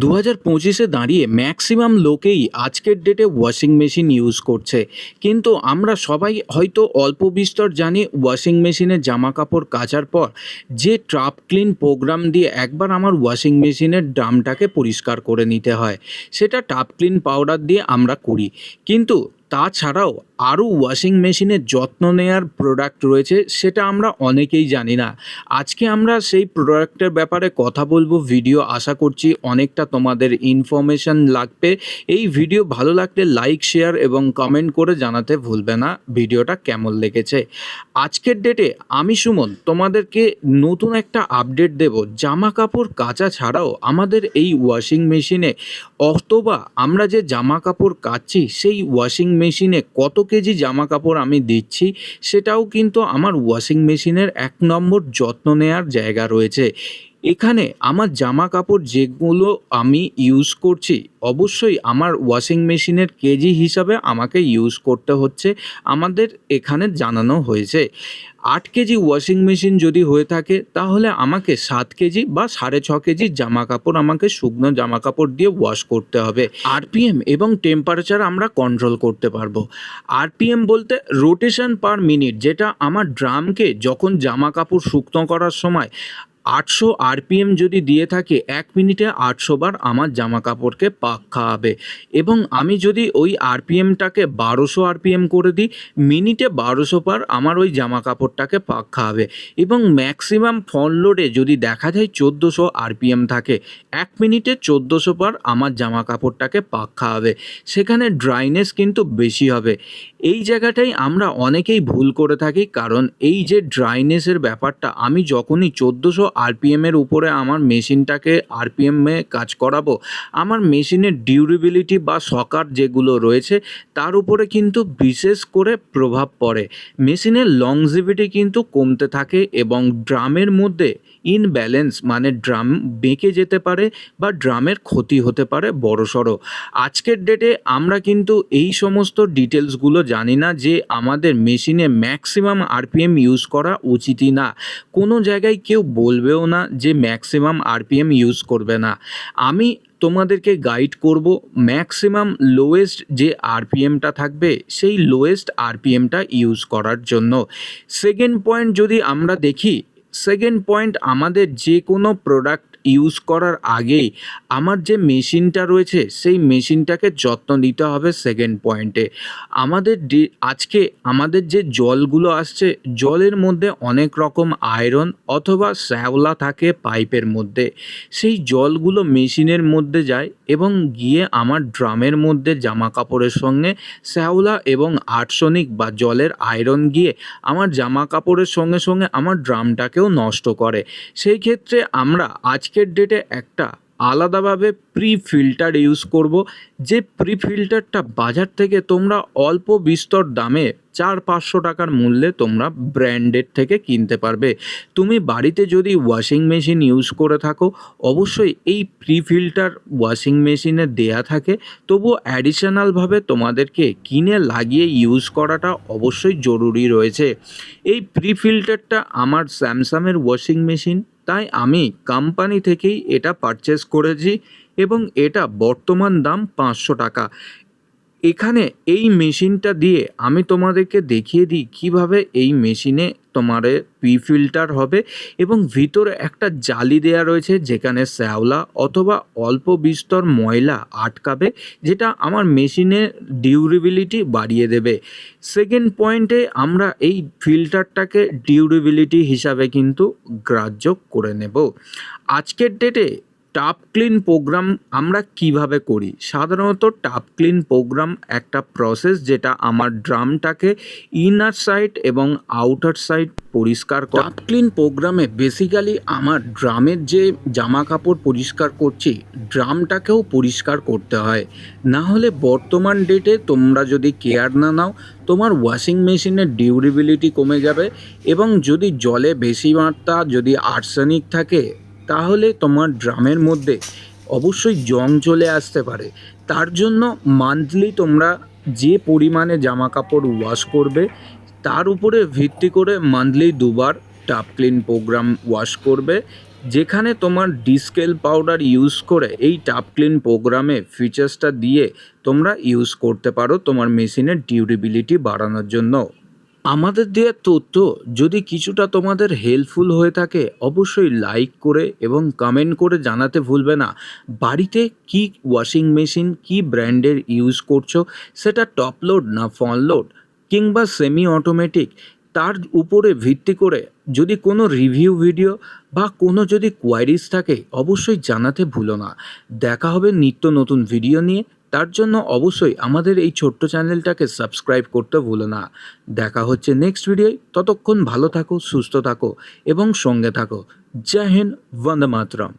দু হাজার পঁচিশে দাঁড়িয়ে ম্যাক্সিমাম লোকেই আজকের ডেটে ওয়াশিং মেশিন ইউজ করছে। কিন্তু আমরা সবাই হয়তো অল্প বিস্তর জানি ওয়াশিং মেশিনে জামা কাপড় কাচার পর যে ট্রাপ ক্লিন প্রোগ্রাম দিয়ে একবার আমার ওয়াশিং মেশিনের ড্রামটাকে পরিষ্কার করে নিতে হয়, সেটা টাপ ক্লিন পাউডার দিয়ে আমরা করি। কিন্তু তাছাড়াও আরও ওয়াশিং মেশিনের যত্ন নেওয়ার প্রোডাক্ট রয়েছে, সেটা আমরা অনেকেই জানি না। আজকে আমরা সেই প্রোডাক্টের ব্যাপারে কথা বলব ভিডিও আশা করছি অনেকটা তোমাদের ইনফরমেশন লাগবে। এই ভিডিও ভালো লাগলে লাইক শেয়ার এবং কমেন্ট করে জানাতে ভুলবে না ভিডিওটা কেমন লেগেছে। আজকের ডেটে আমি সুমন, তোমাদেরকে নতুন একটা আপডেট দেব। জামা কাপড় কাচা ছাড়াও আমাদের এই ওয়াশিং মেশিনে অথবা আমরা যে জামা কাপড় কাচ্ছি, সেই ওয়াশিং মেশিনে কত কেজি জামা কাপড় আমি দিচ্ছি, সেটাও কিন্তু আমার ওয়াশিং মেশিনের এক নম্বর যত্ন নেওয়ার জায়গা রয়েছে। এখানে আমার জামা কাপড় যেগুলো আমি ইউজ করছি, অবশ্যই আমার ওয়াশিং মেশিনের কেজি হিসাবে আমাকে ইউজ করতে হচ্ছে। আমাদের এখানে জানানো হয়েছে, আট কেজি ওয়াশিং মেশিন যদি হয়ে থাকে, তাহলে আমাকে সাত কেজি বা সাড়ে ছ কেজি জামা কাপড় আমাকে শুকনো জামা কাপড় দিয়ে ওয়াশ করতে হবে। আরপিএম এবং টেম্পারেচার আমরা কন্ট্রোল করতে পারব। আরপিএম বলতে রোটেশন পার মিনিট যেটা আমার ড্রামকে যখন জামা কাপড় শুকনো করার সময় আটশো আরপিএম যদি দিয়ে থাকে, এক মিনিটে আটশো বার আমার জামা কাপড়কে পাক খাওয়াবে। এবং আমি যদি ওই আরপিএমটাকে বারোশো আরপিএম করে দিই, মিনিটে বারোশো বার আমার ওই জামা কাপড়টাকে পাক খাওয়াবে। এবং ম্যাক্সিমাম ফল লোডে যদি দেখা যায় চোদ্দোশো আরপিএম থাকে, এক মিনিটে চোদ্দোশো বার আমার জামা কাপড়টাকে পাক খাওয়াবে। সেখানে ড্রাইনেস কিন্তু বেশি হবে। এই জায়গাটাই আমরা অনেকেই ভুল করে থাকি, কারণ এই যে ড্রাইনেসের ব্যাপারটা, আমি যখনই চোদ্দোশো আরপিএমের উপরে আমার মেশিনটাকে আরপিএমে কাজ করাবো। আমার মেশিনের ডিউরেবিলিটি বা সকার যেগুলো রয়েছে, তার উপরে কিন্তু বিশেষ করে প্রভাব পড়ে। মেশিনের লংজিভিটি কিন্তু কমতে থাকে এবং ড্রামের মধ্যে ইনব্যালেন্স মানে ড্রাম বেঁকে যেতে পারে বা ড্রামের ক্ষতি হতে পারে বড়সড়। আজকের ডেটে আমরা কিন্তু এই সমস্ত ডিটেলসগুলো জানি না যে আমাদের মেশিনে ম্যাক্সিমাম আরপিএম ইউজ করা উচিতই না। কোনো জায়গায় কেউ বলবেও না যে ম্যাক্সিমাম আরপিএম ইউজ করবে না। আমি তোমাদেরকে গাইড করব ম্যাক্সিমাম লোয়েস্ট যে আরপিএমটা থাকবে, সেই লোয়েস্ট আরপিএমটা ইউজ করার জন্য। সেকেন্ড পয়েন্ট যদি আমরা দেখি সেকেন্ড পয়েন্ট আমাদের যে কোনো প্রোডাক্ট ইউজ করার আগেই আমার যে মেশিনটা রয়েছে, সেই মেশিনটাকে যত্ন নিতে হবে সেকেন্ড পয়েন্টে আমাদের আজকে আমাদের যে জলগুলো আসছে, জলের মধ্যে অনেক রকম আয়রন অথবা শ্যাওলা থাকে পাইপের মধ্যে। সেই জলগুলো মেশিনের মধ্যে যায় এবং গিয়ে আমার ড্রামের মধ্যে জামা কাপড়ের সঙ্গে শ্যাওলা এবং আর্সনিক বা জলের আয়রন গিয়ে আমার জামা কাপড়ের সঙ্গে সঙ্গে আমার ড্রামটাকেও নষ্ট করে। সেই ক্ষেত্রে আমরা আজকের ডেটে একটা আলাদাভাবে প্রি ফিল্টার ইউজ করব। যে প্রি ফিল্টারটা বাজার থেকে তোমরা অল্প বিস্তর দামে চার পাঁচশো টাকার মূল্যে তোমরা ব্র্যান্ডেড থেকে কিনতে পারবে। তুমি বাড়িতে যদি ওয়াশিং মেশিন ইউজ করে থাকো, অবশ্যই এই প্রি ফিল্টার ওয়াশিং মেশিনে দেয়া থাকে। তবুও অ্যাডিশনালভাবে তোমাদেরকে কিনে লাগিয়ে ইউজ করাটা অবশ্যই জরুরি রয়েছে। এই প্রি ফিল্টারটা আমার স্যামসাংয়ের ওয়াশিং মেশিন তাই আমি কোম্পানি থেকেই এটা পারচেস করেছি এবং এটা বর্তমান দাম পাঁচশো টাকা। এখানে এই মেশিনটা দিয়ে আমি তোমাদেরকে দেখিয়ে দিই কীভাবে এই মেশিনে তোমার পি ফিল্টার হবে এবং ভিতরে একটা জালি দেয়া রয়েছে যেখানে শ্যাওলা অথবা অল্প বিস্তর ময়লা আটকাবে, যেটা আমার মেশিনে ডিউরেবিলিটি বাড়িয়ে দেবে। সেকেন্ড পয়েন্টে আমরা এই ফিল্টারটাকে ডিউরেবিলিটি হিসাবে কিন্তু গ্রাহ্য করে নেব। আজকের ডেটে টাপ ক্লিন প্রোগ্রাম আমরা কীভাবে করি? সাধারণত টাপ ক্লিন প্রোগ্রাম একটা প্রসেস যেটা আমার ড্রামটাকে ইনার সাইড এবং আউটার সাইড পরিষ্কার করা টাপ ক্লিন প্রোগ্রামে বেসিক্যালি আমার ড্রামের যে জামা কাপড় পরিষ্কার করছি, ড্রামটাকেও পরিষ্কার করতে হয়। না হলে বর্তমান ডেটে তোমরা যদি কেয়ার না নাও, তোমার ওয়াশিং মেশিনের ডিউরেবিলিটি কমে যাবে এবং যদি জলে বেশি মাত্রা যদি আর্সেনিক থাকে তাহলে তোমার ড্রামের মধ্যে অবশ্যই জং চলে আসতে পারে। তার জন্য মান্থলি তোমরা যে পরিমাণে জামা কাপড় ওয়াশ করবে, তার উপরে ভিত্তি করে মান্থলি দুবার টাপ ক্লিন প্রোগ্রাম ওয়াশ করবে, যেখানে তোমার ডিসকেল পাউডার ইউজ করে এই টাপ ক্লিন প্রোগ্রামে ফিচার্সটা দিয়ে তোমরা ইউজ করতে পারো তোমার মেশিনের ডিউরেবিলিটি বাড়ানোর জন্য। আমাদের দেওয়া তথ্য যদি কিছুটা তোমাদের হেল্পফুল হয়ে থাকে, অবশ্যই লাইক করে এবং কমেন্ট করে জানাতে ভুলবে না। বাড়িতে কি ওয়াশিং মেশিন কি ব্র্যান্ডের ইউজ করছ, সেটা টপ লোড না ফন লোড কিংবা সেমি অটোমেটিক তার উপরে ভিত্তি করে যদি কোনো রিভিউ ভিডিও বা কোনো যদি কোয়ারিজ থাকে, অবশ্যই জানাতে ভুলো না। দেখা হবে নিত্য নতুন ভিডিও নিয়ে। তার জন্য অবশ্যই আমাদের এই ছোট্ট চ্যানেলটাকে সাবস্ক্রাইব করতে ভুলো না। দেখা হচ্ছে নেক্সট ভিডিওয় ততক্ষণ ভালো থাকো, সুস্থ থাকো এবং সঙ্গে থাকো। জয় হিন্দ, বন্দে মাতরম।